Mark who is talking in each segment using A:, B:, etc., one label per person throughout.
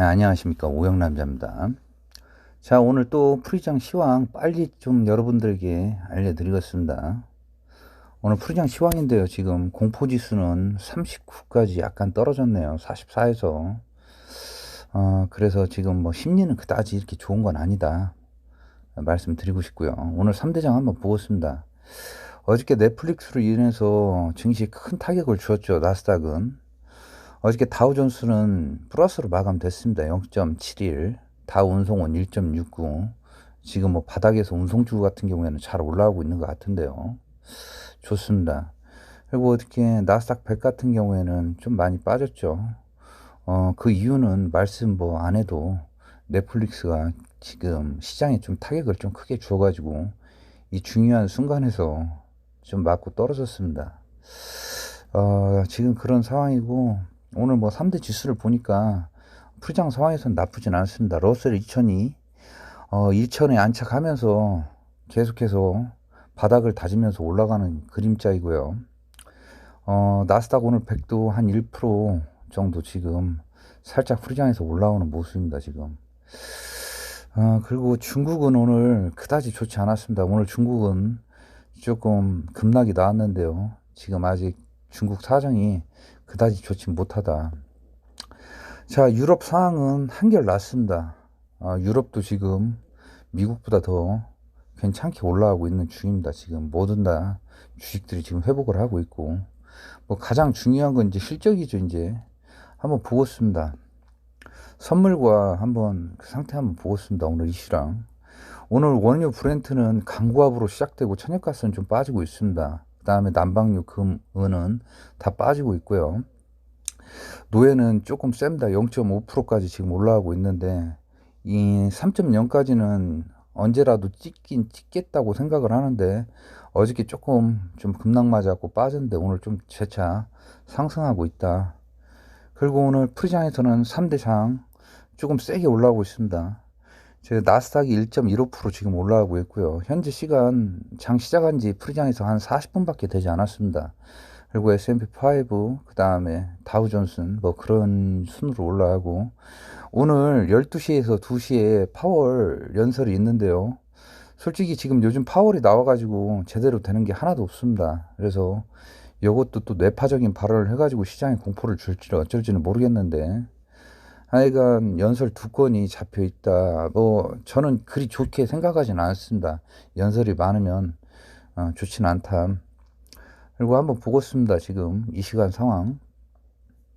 A: 네, 안녕하십니까 오영남자입니다. 자 오늘 또 프리장 시황 빨리 좀 여러분들에게 알려드리겠습니다. 오늘 프리장 시황인데요. 지금 공포지수는 39까지 약간 떨어졌네요. 44에서 어, 그래서 지금 뭐 심리는 그다지 이렇게 좋은 건 아니다. 말씀드리고 싶고요. 오늘 3대장 한번 보겠습니다. 어저께 넷플릭스로 인해서 증시에 큰 타격을 주었죠. 나스닥은. 어저께 다우존스는 플러스로 마감됐습니다. 0.71. 다우 운송원 1.69. 지금 뭐 바닥에서 운송주 같은 경우에는 잘 올라오고 있는 것 같은데요. 좋습니다. 그리고 어떻게 나스닥 100 같은 경우에는 좀 많이 빠졌죠. 어, 그 이유는 말씀 뭐 안 해도 넷플릭스가 지금 시장에 좀 타격을 좀 크게 주어가지고 이 중요한 순간에서 좀 맞고 떨어졌습니다. 어, 지금 그런 상황이고 오늘 뭐 3대 지수를 보니까 프리장 상황에서는 나쁘진 않습니다. 러셀 2000이 어, 1천에 안착하면서 계속해서 바닥을 다지면서 올라가는 그림자이고요. 어, 나스닥 오늘 100도 한 1% 정도 지금 살짝 프리장에서 올라오는 모습입니다. 지금. 어, 그리고 중국은 오늘 그다지 좋지 않았습니다. 오늘 중국은 조금 급락이 나왔는데요. 지금 아직 중국 사정이 그다지 좋지 못하다. 자, 유럽 상황은 한결 낫습니다. 어, 유럽도 지금 미국보다 더 괜찮게 올라가고 있는 중입니다. 지금 모든 다 주식들이 지금 회복을 하고 있고, 뭐 가장 중요한 건 이제 실적이죠. 이제 한번 보겠습니다. 선물과 한번 그 상태 한번 보겠습니다. 오늘 이슈랑. 오늘 원유 브렌트는 강구압으로 시작되고 천연가스는 좀 빠지고 있습니다. 그 다음에 난방유, 금, 은은 다 빠지고 있고요. 노예는 조금 셉니다. 0.5%까지 지금 올라가고 있는데 이 3.0까지는 언제라도 찍긴 찍겠다고 생각을 하는데 어저께 조금 좀 급락 맞았고 빠졌는데 오늘 좀 재차 상승하고 있다. 그리고 오늘 프리장에서는 3대장 조금 세게 올라오고 있습니다. 제 나스닥이 1.15% 지금 올라가고 있고요. 현재 시간 장 시작한 지 프리장에서 한 40분밖에 되지 않았습니다. 그리고 S&P5, 그 다음에 다우존슨 뭐 그런 순으로 올라가고 오늘 12시에서 2시에 파월 연설이 있는데요. 솔직히 지금 요즘 파월이 나와가지고 제대로 되는 게 하나도 없습니다. 그래서 이것도 또 뇌파적인 발언을 해가지고 시장에 공포를 줄지 어쩔지는 모르겠는데 하여간 연설 두 건이 잡혀 있다. 뭐 저는 그리 좋게 생각하지는 않습니다. 연설이 많으면 어, 좋지는 않다. 그리고 한번 보겠습니다. 지금 이 시간 상황.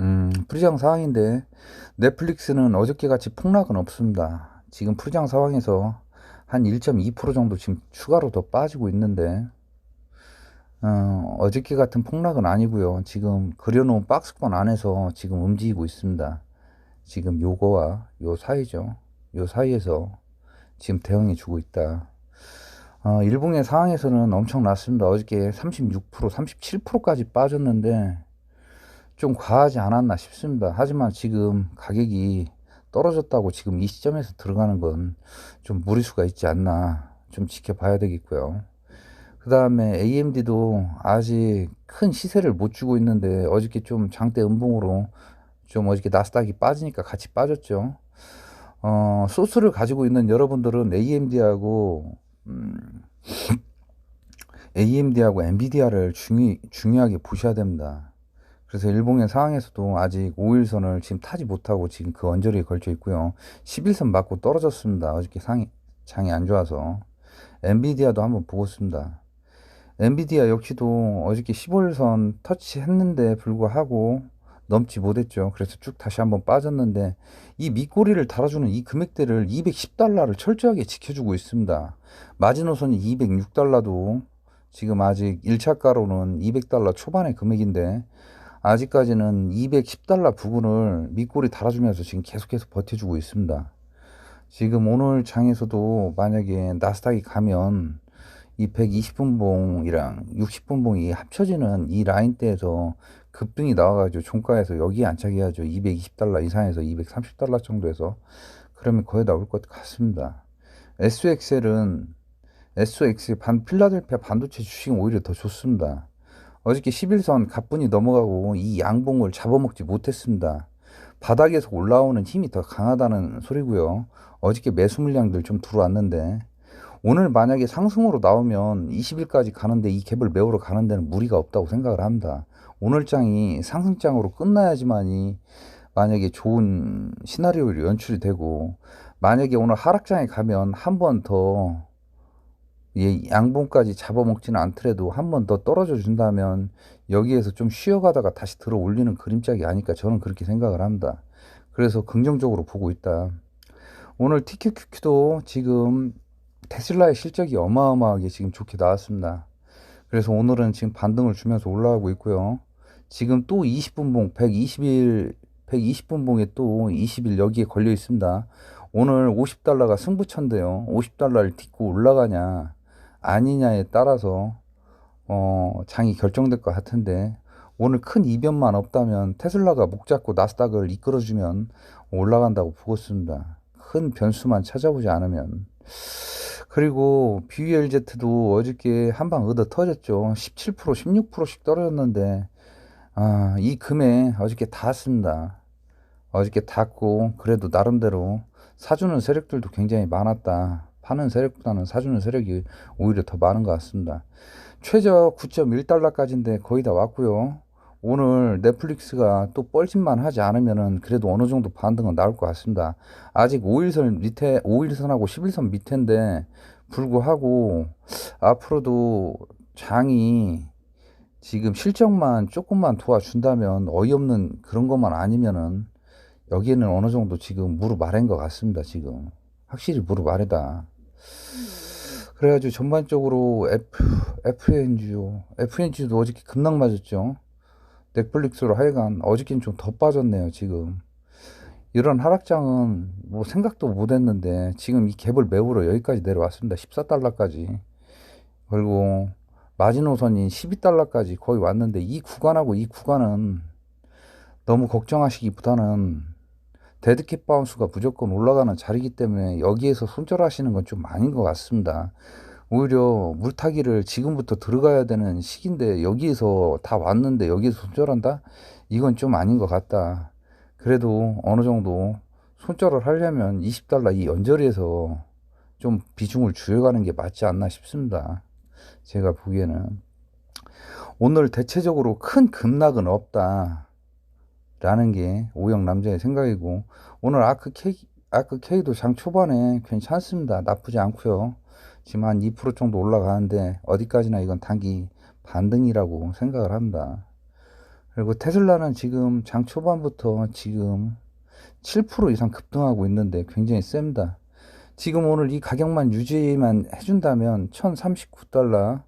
A: 음, 프리장 상황인데 넷플릭스는 어저께 같이 폭락은 없습니다. 지금 프리장 상황에서 한 1.2% 정도 지금 추가로 더 빠지고 있는데 어, 어저께 같은 폭락은 아니고요. 지금 그려놓은 박스권 안에서 지금 움직이고 있습니다. 지금 요거와 요 사이죠. 요 사이에서 지금 대응해 주고 있다. 어, 일본의 상황에서는 엄청났습니다. 어저께 36%, 37%까지 빠졌는데 좀 과하지 않았나 싶습니다. 하지만 지금 가격이 떨어졌다고 지금 이 시점에서 들어가는 건 좀 무리수가 있지 않나 좀 지켜봐야 되겠고요. 그 다음에 AMD도 아직 큰 시세를 못 주고 있는데 어저께 좀 장대 음봉으로 좀 어저께 나스닥이 빠지니까 같이 빠졌죠. 어, 소스를 가지고 있는 여러분들은 AMD하고 음, AMD하고 엔비디아를 중요, 중요하게 보셔야 됩니다. 그래서 일본의 상황에서도 아직 5일선을 지금 타지 못하고 지금 그 언저리에 걸쳐 있고요. 11선 맞고 떨어졌습니다. 어저께 상이, 장이 안 좋아서. 엔비디아도 한번 보겠습니다. 엔비디아 역시도 어저께 15일선 터치했는데 불구하고 넘지 못했죠. 그래서 쭉 다시 한번 빠졌는데 이 밑꼬리를 달아주는 이 금액대를 210달러를 철저하게 지켜주고 있습니다. 마지노선이 206달러도 지금 아직 1차가로는 200달러 초반의 금액인데 아직까지는 210달러 부분을 밑꼬리 달아주면서 지금 계속해서 버텨주고 있습니다. 지금 오늘 장에서도 만약에 나스닥이 가면 이 120분봉이랑 60분봉이 합쳐지는 이 라인대에서 급등이 나와가지고 종가에서 여기 안착해야죠. 220달러 이상에서 230달러 정도에서 그러면 거의 나올 것 같습니다. SXL은 SX 반 필라델피아 반도체 주식은 오히려 더 좋습니다. 어저께 11선 가뿐히 넘어가고 이 양봉을 잡아먹지 못했습니다. 바닥에서 올라오는 힘이 더 강하다는 소리고요. 어저께 매수 물량들 좀 들어왔는데 오늘 만약에 상승으로 나오면 20일까지 가는데 이 갭을 메우러 가는 데는 무리가 없다고 생각을 합니다. 오늘 장이 상승장으로 끝나야지만이 만약에 좋은 시나리오로 연출이 되고 만약에 오늘 하락장에 가면 한 번 더 양봉까지 잡아먹지는 않더라도 한 번 더 떨어져 준다면 여기에서 좀 쉬어가다가 다시 들어 올리는 그림짝이 아닐까 저는 그렇게 생각을 합니다. 그래서 긍정적으로 보고 있다. 오늘 TQQQ도 지금 테슬라의 실적이 어마어마하게 지금 좋게 나왔습니다. 그래서 오늘은 지금 반등을 주면서 올라가고 있고요. 지금 또 20분봉 120일 120분봉에 또 20일 여기에 걸려 있습니다. 오늘 50달러가 승부처인데요. 50달러를 딛고 올라가냐 아니냐에 따라서 어, 장이 결정될 것 같은데 오늘 큰 이변만 없다면 테슬라가 목 잡고 나스닥을 이끌어주면 올라간다고 보고 있습니다. 큰 변수만 찾아보지 않으면 그리고 BULZ도 어저께 한방 얻어 터졌죠. 17% 16%씩 떨어졌는데 아, 이 금에 어저께 닿았습니다. 어저께 닿고 그래도 나름대로 사주는 세력들도 굉장히 많았다. 파는 세력보다는 사주는 세력이 오히려 더 많은 것 같습니다. 최저 9.1달러까지인데 거의 다 왔고요. 오늘 넷플릭스가 또 뻘짓만 하지 않으면은 그래도 어느 정도 반등은 나올 것 같습니다. 아직 5일선 밑에, 5일선하고 11선 밑인데 불구하고 앞으로도 장이 지금 실적만 조금만 도와준다면 어이없는 그런 것만 아니면은 여기에는 어느 정도 지금 무릎 아래인 것 같습니다. 지금 확실히 무릎 아래다. 그래가지고 전반적으로 F, FNGO, FNG도 어저께 급락 맞았죠. 넷플릭스로 하여간 어저께는 좀 더 빠졌네요, 지금. 이런 하락장은 뭐 생각도 못 했는데 지금 이 갭을 메우러 여기까지 내려왔습니다. 14달러까지. 그리고 마지노선이 12달러까지 거의 왔는데 이 구간하고 이 구간은 너무 걱정하시기보다는 데드캣 바운스가 무조건 올라가는 자리이기 때문에 여기에서 손절하시는 건 좀 아닌 것 같습니다. 오히려 물타기를 지금부터 들어가야 되는 시기인데 여기에서 다 왔는데 여기에서 손절한다? 이건 좀 아닌 것 같다. 그래도 어느 정도 손절을 하려면 20달러 이 연저리에서 좀 비중을 줄여가는 게 맞지 않나 싶습니다. 제가 보기에는 오늘 대체적으로 큰 급락은 없다. 라는 게 오영 남자의 생각이고 오늘 아크 K 아크 K도 장 초반에 괜찮습니다. 나쁘지 않고요. 지금 한 2% 정도 올라가는데 어디까지나 이건 단기 반등이라고 생각을 합니다. 그리고 테슬라는 지금 장 초반부터 지금 7% 이상 급등하고 있는데 굉장히 셉니다. 지금 오늘 이 가격만 유지만 해준다면 1039달러,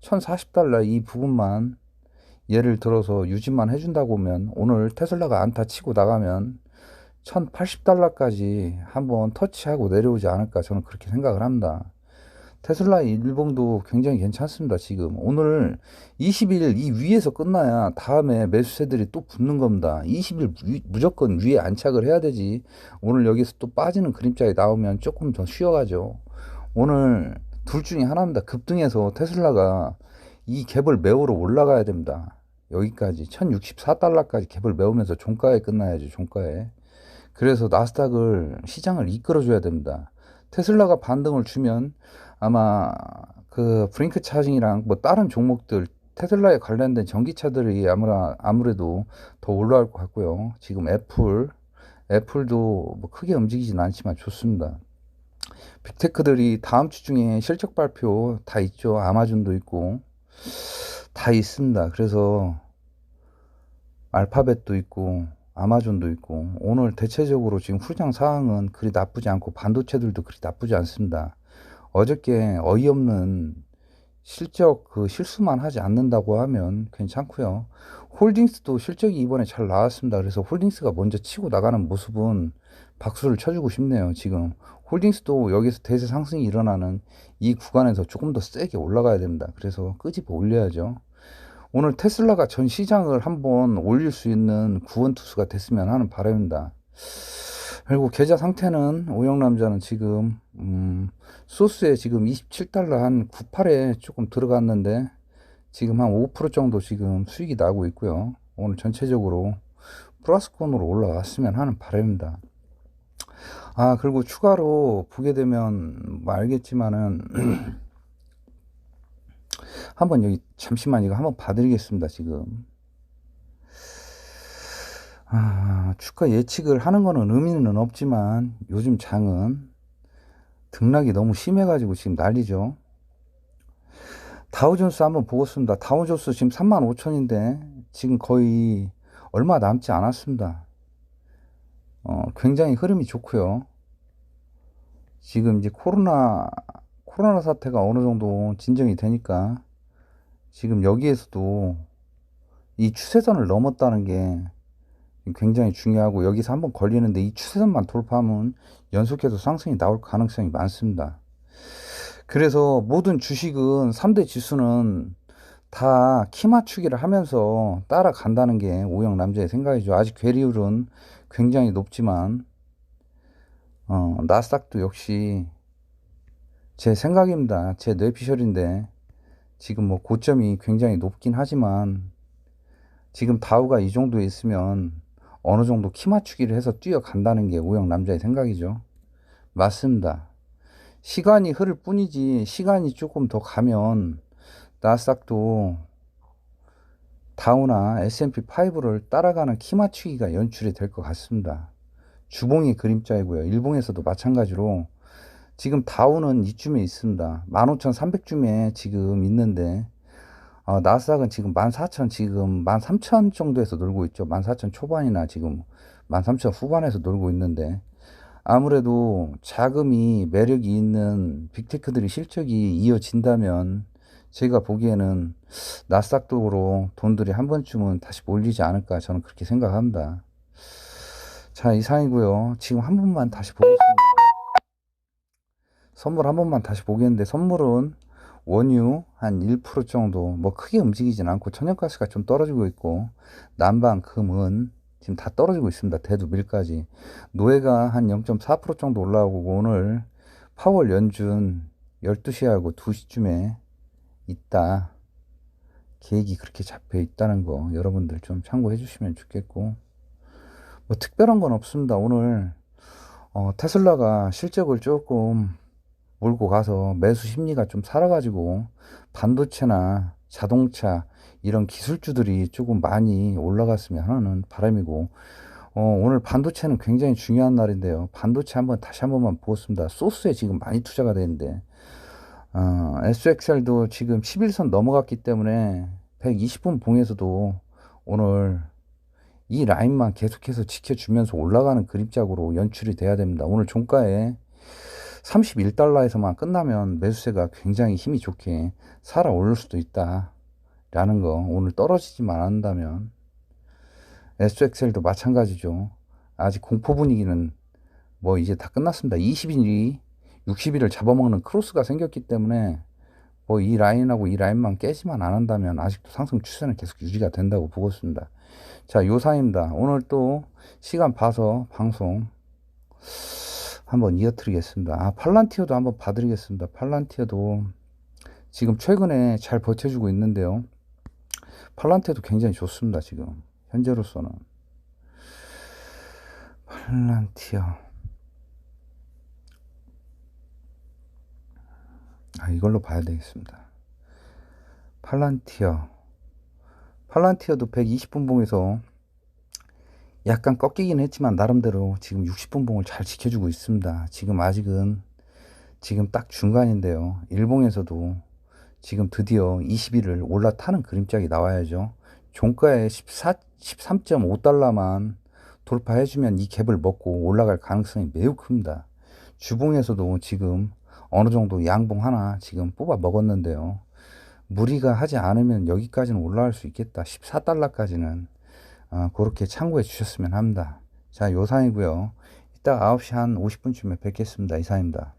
A: 1040달러 이 부분만 예를 들어서 유지만 해준다고 하면 오늘 테슬라가 안타 치고 나가면 1080달러까지 한번 터치하고 내려오지 않을까 저는 그렇게 생각을 합니다. 테슬라의 일봉도 굉장히 괜찮습니다. 지금 오늘 20일 이 위에서 끝나야 다음에 매수세들이 또 붙는 겁니다. 20일 위, 무조건 위에 안착을 해야 되지. 오늘 여기서 또 빠지는 그림자에 나오면 조금 더 쉬어가죠. 오늘 둘 중에 하나입니다. 급등해서 테슬라가 이 갭을 메우러 올라가야 됩니다. 여기까지 1064달러까지 갭을 메우면서 종가에 끝나야죠. 종가에. 그래서 나스닥을 시장을 이끌어 줘야 됩니다. 테슬라가 반등을 주면 아마 그 브링크 차징이랑 뭐 다른 종목들 테슬라에 관련된 전기차들이 아무라 아무래도 더 올라갈 것 같고요. 지금 애플 애플도 뭐 크게 움직이진 않지만 좋습니다. 빅테크들이 다음 주 중에 실적 발표 다 있죠. 아마존도 있고 다 있습니다. 그래서 알파벳도 있고 아마존도 있고 오늘 대체적으로 지금 후장 상황은 그리 나쁘지 않고 반도체들도 그리 나쁘지 않습니다. 어저께 어이없는 실적 그 실수만 하지 않는다고 하면 괜찮고요. 홀딩스도 실적이 이번에 잘 나왔습니다. 그래서 홀딩스가 먼저 치고 나가는 모습은 박수를 쳐주고 싶네요. 지금 홀딩스도 여기서 대세 상승이 일어나는 이 구간에서 조금 더 세게 올라가야 됩니다. 그래서 끄집어 올려야죠. 오늘 테슬라가 전 시장을 한번 올릴 수 있는 구원 투수가 됐으면 하는 바람입니다. 그리고 계좌 상태는 오영남자는 지금 음, 소스에 지금 27달러 한 98에 조금 들어갔는데 지금 한 5% 정도 지금 수익이 나고 있고요. 오늘 전체적으로 플러스권으로 올라왔으면 하는 바람입니다. 아, 그리고 추가로 보게 되면 뭐 알겠지만은 한번 여기 잠시만 이거 한번 봐드리겠습니다. 지금 아, 주가 예측을 하는 거는 의미는 없지만 요즘 장은 등락이 너무 심해가지고 지금 난리죠. 다우존스 한번 보겠습니다. 다우존스 지금 35,000인데 지금 거의 얼마 남지 않았습니다. 어, 굉장히 흐름이 좋고요. 지금 이제 코로나 코로나 사태가 어느 정도 진정이 되니까 지금 여기에서도 이 추세선을 넘었다는 게 굉장히 중요하고 여기서 한번 걸리는데 이 추세선만 돌파하면 연속해서 상승이 나올 가능성이 많습니다. 그래서 모든 주식은 3대 지수는 다 키 맞추기를 하면서 따라간다는 게 오영 남자의 생각이죠. 아직 괴리율은 굉장히 높지만 어, 나스닥도 역시 제 생각입니다. 제 뇌피셜인데 지금 뭐 고점이 굉장히 높긴 하지만 지금 다우가 이 정도에 있으면 어느 정도 키 맞추기를 해서 뛰어간다는 게 오영 남자의 생각이죠. 맞습니다. 시간이 흐를 뿐이지 시간이 조금 더 가면 나스닥도 다우나 S&P 5를 따라가는 키 맞추기가 연출이 될 것 같습니다. 주봉이 그림자이고요. 일봉에서도 마찬가지로 지금 다우는 이쯤에 있습니다. 15,300쯤에 지금 있는데 어, 나스닥은 지금 14,000 지금 13,000 정도에서 놀고 있죠. 14,000 초반이나 지금 13,000 후반에서 놀고 있는데 아무래도 자금이 매력이 있는 빅테크들이 실적이 이어진다면 제가 보기에는 나스닥 쪽으로 돈들이 한 번쯤은 다시 몰리지 않을까 저는 그렇게 생각합니다. 자 이상이고요. 지금 한 번만 다시 보겠습니다. 선물 한 번만 다시 보겠는데 선물은 원유 한 1% 정도 뭐 크게 움직이진 않고 천연가스가 좀 떨어지고 있고 난방 금은 지금 다 떨어지고 있습니다. 대두 밀까지 노예가 한 0.4% 정도 올라오고 오늘 파월 연준 12시하고 2시쯤에 있다. 계획이 그렇게 잡혀 있다는 거 여러분들 좀 참고해 주시면 좋겠고 뭐 특별한 건 없습니다. 오늘 어, 테슬라가 실적을 조금 몰고 가서 매수 심리가 좀 살아가지고 반도체나 자동차 이런 기술주들이 조금 많이 올라갔으면 하는 바람이고 어, 오늘 반도체는 굉장히 중요한 날인데요. 반도체 한번 다시 한 번만 보겠습니다. 소스에 지금 많이 투자가 되는데 어, SXL도 지금 11선 넘어갔기 때문에 120분 봉에서도 오늘 이 라인만 계속해서 지켜주면서 올라가는 그림짝으로 연출이 돼야 됩니다. 오늘 종가에 31달러에서만 끝나면 매수세가 굉장히 힘이 좋게 살아 오를 수도 있다. 라는 거 오늘 떨어지지만 않는다면 SXL도 마찬가지죠. 아직 공포 분위기는 뭐 이제 다 끝났습니다. 20일이 60일을 잡아먹는 크로스가 생겼기 때문에 뭐 이 라인하고 이 라인만 깨지만 안 한다면 아직도 상승 추세는 계속 유지가 된다고 보고 있습니다. 자, 요사입니다. 오늘 또 시간 봐서 방송 한번 이어드리겠습니다. 아, 팔란티어도 한번 봐드리겠습니다. 팔란티어도 지금 최근에 잘 버텨주고 있는데요. 팔란티어도 굉장히 좋습니다. 지금 현재로서는 팔란티어 아, 이걸로 봐야 되겠습니다. 팔란티어 팔란티어도 120분 봉에서 약간 꺾이긴 했지만 나름대로 지금 60분 봉을 잘 지켜주고 있습니다. 지금 아직은 지금 딱 중간인데요. 일봉에서도 지금 드디어 20일을 올라타는 그림짝이 나와야죠. 종가에 14, 13.5달러만 돌파해주면 이 갭을 먹고 올라갈 가능성이 매우 큽니다. 주봉에서도 지금 어느 정도 양봉 하나 지금 뽑아 먹었는데요. 무리가 하지 않으면 여기까지는 올라갈 수 있겠다. 14달러까지는 어, 그렇게 참고해 주셨으면 합니다. 자, 요상이고요. 이따 9시 한 50분쯤에 뵙겠습니다. 이상입니다.